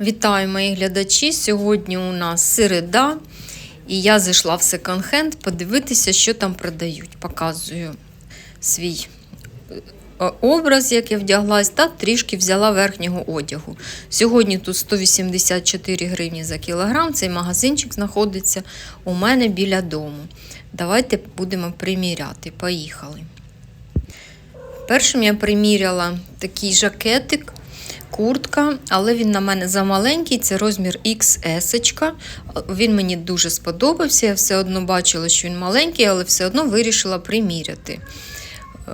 Вітаю мої глядачі. Сьогодні у нас середа, і я зайшла в секонд-хенд подивитися, що там продають. Показую свій е, образ, як я вдяглась, та трішки взяла верхнього одягу. Сьогодні тут 184 гривні за кілограм. Цей магазинчик знаходиться у мене біля дому. Давайте будемо приміряти. Поїхали. Першим я приміряла такий жакетик куртка, але він на мене замаленький, це розмір XS. Він мені дуже сподобався. Я все одно бачила, що він маленький, але все одно вирішила приміряти. Е,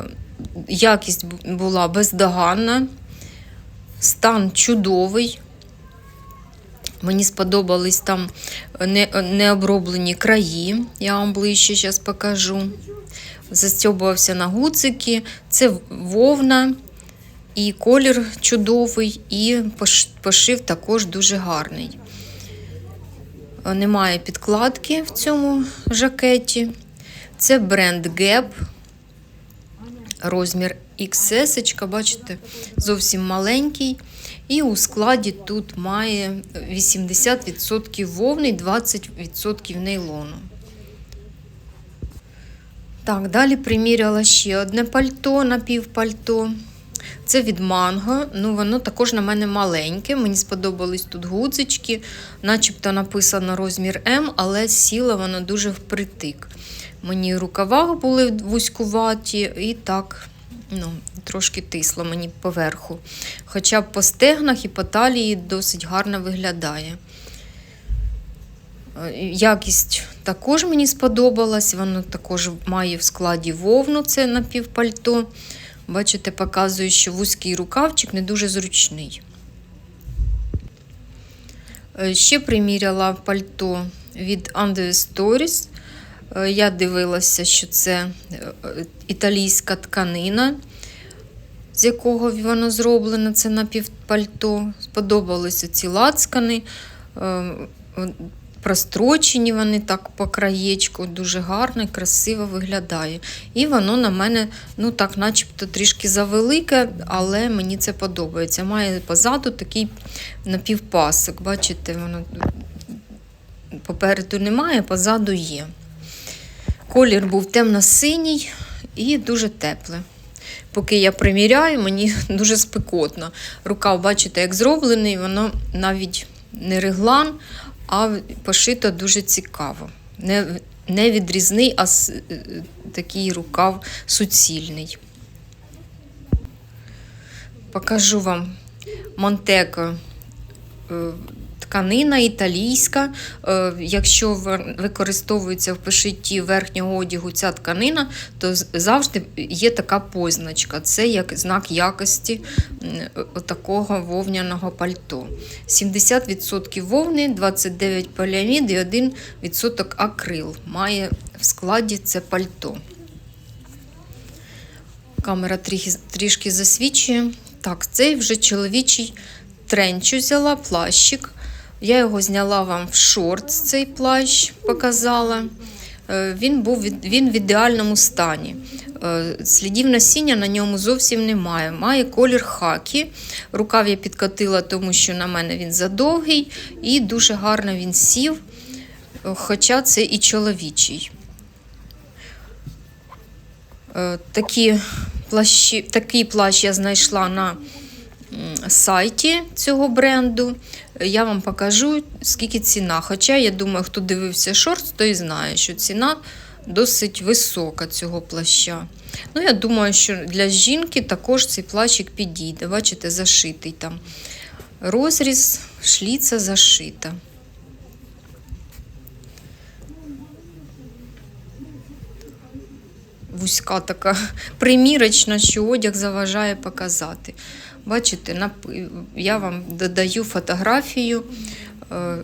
Якість була бездоганна, стан чудовий. Мені сподобались там необроблені краї, я вам ближче зараз покажу. Застьобувався на гуцики, це вовна. І колір чудовий, і пошив також дуже гарний. Немає підкладки в цьому жакеті. Це бренд Gap. Розмір XS, бачите, зовсім маленький. І у складі тут має 80% вовни і 20% нейлону. Так, далі приміряла ще одне пальто, напівпальто. Це від манго, ну воно також на мене маленьке. Мені сподобались тут гудзички, начебто написано розмір М, але сіла воно дуже впритик. Мені рукава були вузькуваті і так ну, трошки тисло мені поверху. Хоча по стегнах і по талії досить гарно виглядає. Е, якість також мені сподобалась, воно також має в складі вовну, це напівпальто. Бачите, показую, що вузький рукавчик не дуже зручний. Е, ще приміряла пальто від Under Stories. Е, я дивилася, що це е, італійська тканина, з якого воно зроблено, це напівпальто. Сподобалися ці лацкани прострочені вони так по краєчку, дуже гарно і красиво виглядає. І воно на мене, ну так, начебто трішки завелике, але мені це подобається. Має позаду такий напівпасок. Бачите, воно попереду немає, позаду є. Колір був темно-синій і дуже теплий. Поки я приміряю, мені дуже спекотно. Рукав, бачите, як зроблений, воно навіть не реглан, а пошито дуже цікаво. Не не відрізний, а е, такий рукав суцільний. Покажу вам Монтеко е, тканина італійська. Е, якщо використовується в пошитті верхнього одягу ця тканина, то завжди є така позначка. Це як знак якості такого вовняного пальто. 70% вовни, 29% поліамід і 1% акрил. Має в складі це пальто. Камера трішки засвічує. Так, цей вже чоловічий тренч взяла, плащик. Я його зняла вам в шорт, цей плащ показала. Е, він був він в ідеальному стані. Е, слідів насіння на ньому зовсім немає. Має колір хакі. Рукав я підкотила, тому що на мене він задовгий і дуже гарно він сів, хоча це і чоловічий. Е, такі плащі, Такий плащ я знайшла на сайті цього бренду. Я вам покажу, скільки ціна. Хоча, я думаю, хто дивився шорт, той знає, що ціна досить висока цього плаща. Ну, Я думаю, що для жінки також цей плащик підійде. Бачите, зашитий там. Розріз, шліця зашита. Вузька така примірочна, що одяг заважає показати. Бачите, я вам додаю фотографію е,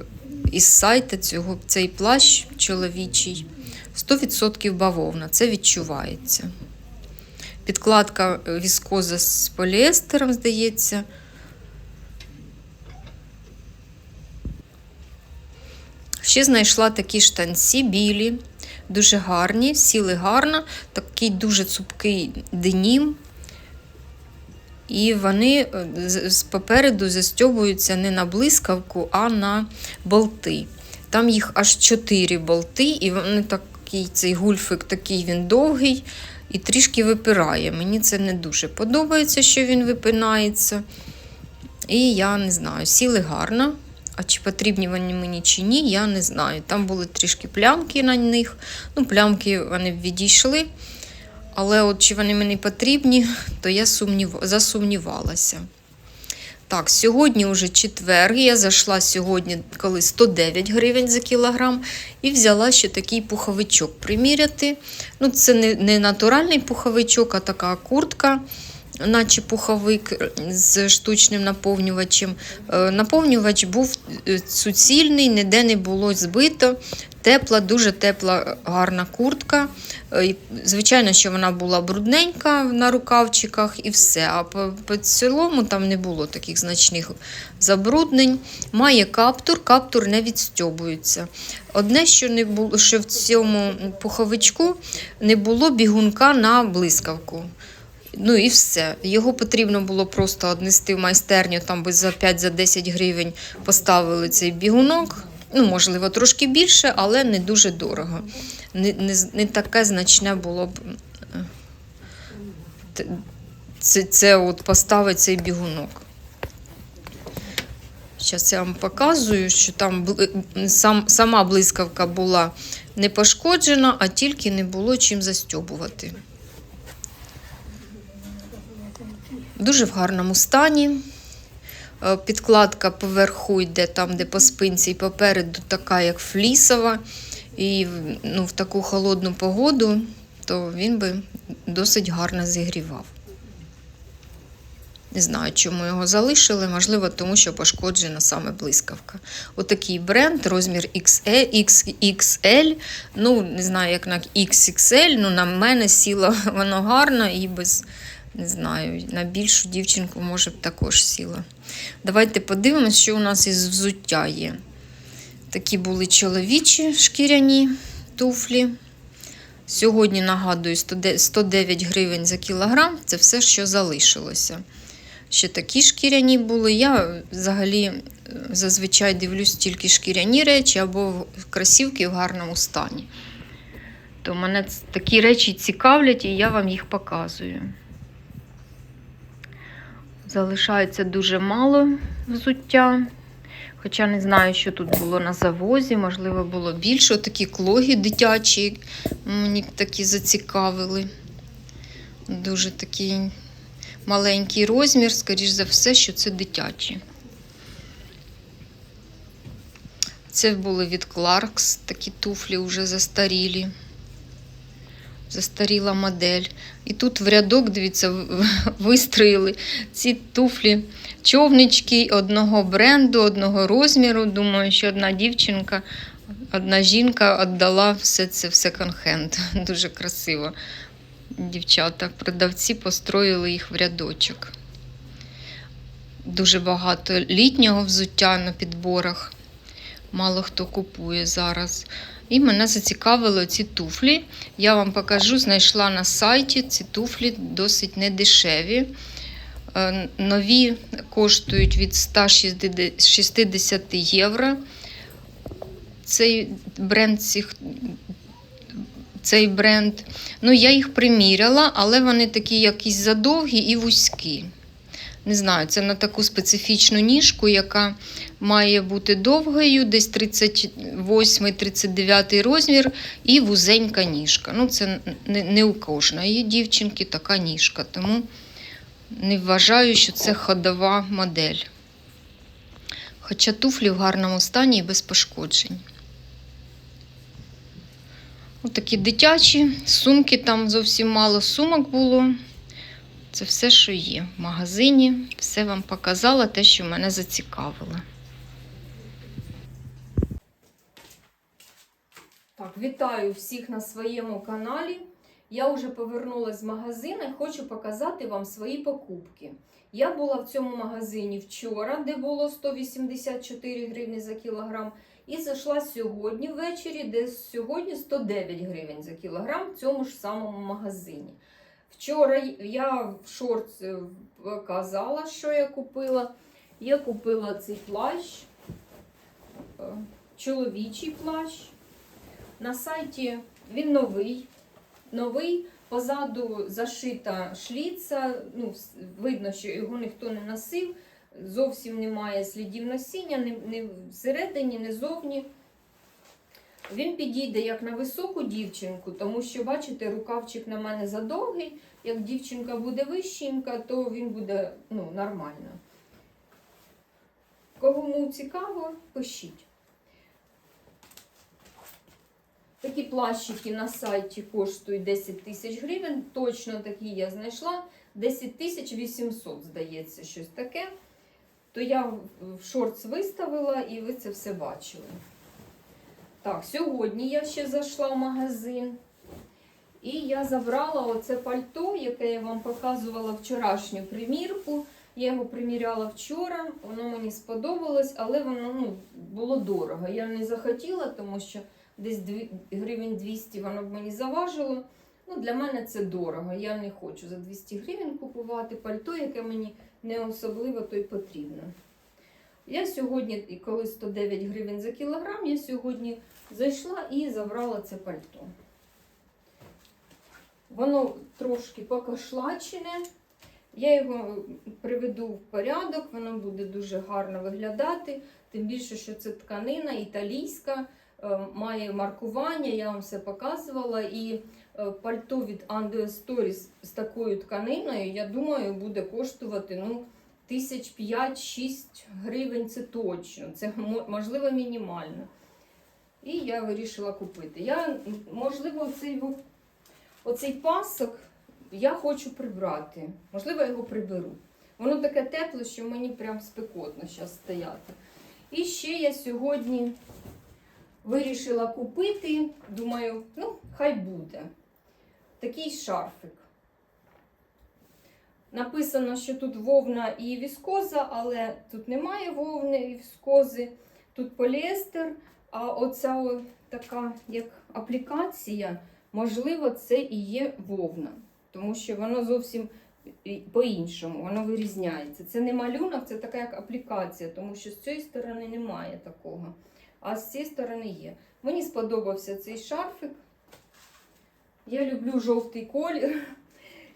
із сайту цього цей плащ чоловічий. 100% бавовна, це відчувається. Підкладка віскоза з поліестером, здається. Ще знайшла такі штанці білі, дуже гарні, сіли гарно, такий дуже цупкий денім. І вони е, попереду застьобуються не на блискавку, а на болти. Там їх аж чотири болти, і вони такий, цей гульфик такий він довгий і трішки випирає. Мені це не дуже подобається, що він випинається. І я не знаю, сіли гарно. А чи потрібні вони мені чи ні, я не знаю. Там були трішки плямки на них. Ну, плямки вони відійшли. Але от чи вони мені потрібні, то я сумнів... засумнівалася. Так, сьогодні вже четвер. Я зайшла сьогодні, коли 109 гривень за кілограм, і взяла ще такий пуховичок приміряти. Ну, це не, не натуральний пуховичок, а така куртка, наче пуховик з штучним наповнювачем. Е, Наповнювач був е, суцільний, ніде не було збито. Тепла, дуже тепла, гарна куртка. Е, Звичайно, що вона була брудненька на рукавчиках і все. А по, по цілому там не було таких значних забруднень. Має каптур, каптур не відстьобується. Одне, що не було, що в цьому пуховичку не було бігунка на блискавку. Ну і все. Його потрібно було просто однести в майстерню, там би за 5-10 гривень поставили цей бігунок. Ну, можливо, трошки більше, але не дуже дорого. Не, не, не таке значне було б е, це, це от поставити цей бігунок. Зараз я вам показую, що там сам, сама блискавка була не пошкоджена, а тільки не було чим застьобувати. Дуже в гарному стані. Е, Підкладка поверху йде там, де по спинці, і попереду така, як флісова. І ну, в таку холодну погоду, то він би досить гарно зігрівав. Не знаю, чому його залишили, можливо, тому що пошкоджена саме блискавка. Отакий бренд, розмір XXL. Ну, не знаю, як на XXL, ну на мене сіло воно гарно і без, не знаю, на більшу дівчинку, може б також сіла. Давайте подивимось, що у нас із взуття є. Такі були чоловічі шкіряні туфлі. Сьогодні, нагадую, 109 109 гривень за кілограм це все, що залишилося. Ще такі шкіряні були. Я взагалі е, зазвичай дивлюсь тільки шкіряні речі або кросівки в гарному стані. То мене такі речі цікавлять, і я вам їх показую. Залишається дуже мало взуття. Хоча не знаю, що тут було на завозі, можливо, було більше. Такі клоги дитячі мені такі зацікавили. Дуже такий маленький розмір, скоріш за все, що це дитячі. Це були від Clarks, такі туфлі вже застарілі. Застаріла модель. І тут в рядок, дивіться, вистроїли ці туфлі човнички одного бренду, одного розміру. Думаю, що одна дівчинка, одна жінка віддала все це в секонд-хенд. Дуже красиво. Дівчата, продавці построїли їх в рядочок. Дуже багато літнього взуття на підборах. Мало хто купує зараз. І мене зацікавили ці туфлі. Я вам покажу, знайшла на сайті ці туфлі досить недешеві. Е, Нові коштують від 160 євро. Цей бренд цих, цей бренд. Ну, я їх приміряла, але вони такі якісь задовгі і вузькі. Не знаю, це на таку специфічну ніжку, яка має бути довгою, десь 38-39 розмір, і вузенька ніжка. Ну, це не, у кожної дівчинки така ніжка, тому не вважаю, що це ходова модель. Хоча туфлі в гарному стані і без пошкоджень. Ось такі дитячі, сумки там зовсім мало сумок було. Це все, що є в магазині. Все вам показала, те, що мене зацікавило. Так, вітаю всіх на своєму каналі. Я вже повернулася з магазину і хочу показати вам свої покупки. Я була в цьому магазині вчора, де було 184 гривні за кілограм, і зайшла сьогодні ввечері, де сьогодні 109 гривень за кілограм в цьому ж самому магазині. Вчора я в шорт показала, що я купила. Я купила цей плащ, е, чоловічий плащ. На сайті він новий. Новий, позаду зашита шліца. Ну, видно, що його ніхто не носив. Зовсім немає слідів носіння, ні всередині, ні зовні. Він підійде як на високу дівчинку, тому що, бачите, рукавчик на мене задовгий. Як дівчинка буде вищенька, то він буде ну, нормально. Кому цікаво, пишіть. Такі плащики на сайті коштують 10 тисяч гривень. Точно такі я знайшла. 10 тисяч 800, здається, щось таке. То я в- шортс виставила і ви це все бачили. Так, сьогодні я ще зайшла в магазин. І я забрала оце пальто, яке я вам показувала вчорашню примірку. Я його приміряла вчора, воно мені сподобалось, але воно ну, було дорого. Я не захотіла, тому що десь дві- гривень 200 воно б мені заважило. Ну, для мене це дорого. Я не хочу за 200 гривень купувати пальто, яке мені не особливо то й потрібно. Я сьогодні, коли 109 гривень за кілограм, я сьогодні зайшла і забрала це пальто. Воно трошки покошлачене. Я його приведу в порядок, воно буде дуже гарно виглядати. Тим більше, що це тканина італійська, має маркування, я вам все показувала. І е, пальто від Ando Stories з такою тканиною, я думаю, буде коштувати ну, тисяч 5-6 гривень. Це точно. Це можливо мінімально. І я вирішила купити. Я, можливо, цей, оцей пасок я хочу прибрати. Можливо, його приберу. Воно таке тепле, що мені прям спекотно зараз стояти. І ще я сьогодні вирішила купити, думаю, ну, хай буде. Такий шарфик. Написано, що тут вовна і віскоза, але тут немає вовни і віскози, тут поліестер, а оця така як аплікація, можливо, це і є вовна, тому що воно зовсім по-іншому, воно вирізняється. Це не малюнок, це така як аплікація, тому що з цієї сторони немає такого, а з цієї сторони є. Мені сподобався цей шарфик. Я люблю жовтий колір.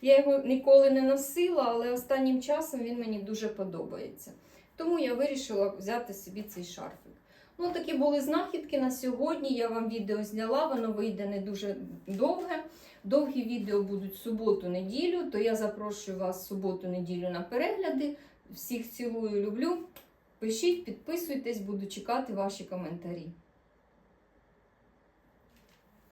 Я його ніколи не носила, але останнім часом він мені дуже подобається. Тому я вирішила взяти собі цей шарфик. Ну, такі були знахідки на сьогодні. Я вам відео зняла, воно вийде не дуже довге. Довгі відео будуть суботу-неділю, то я запрошую вас суботу-неділю на перегляди. Всіх цілую, люблю. Пишіть, підписуйтесь, буду чекати ваші коментарі.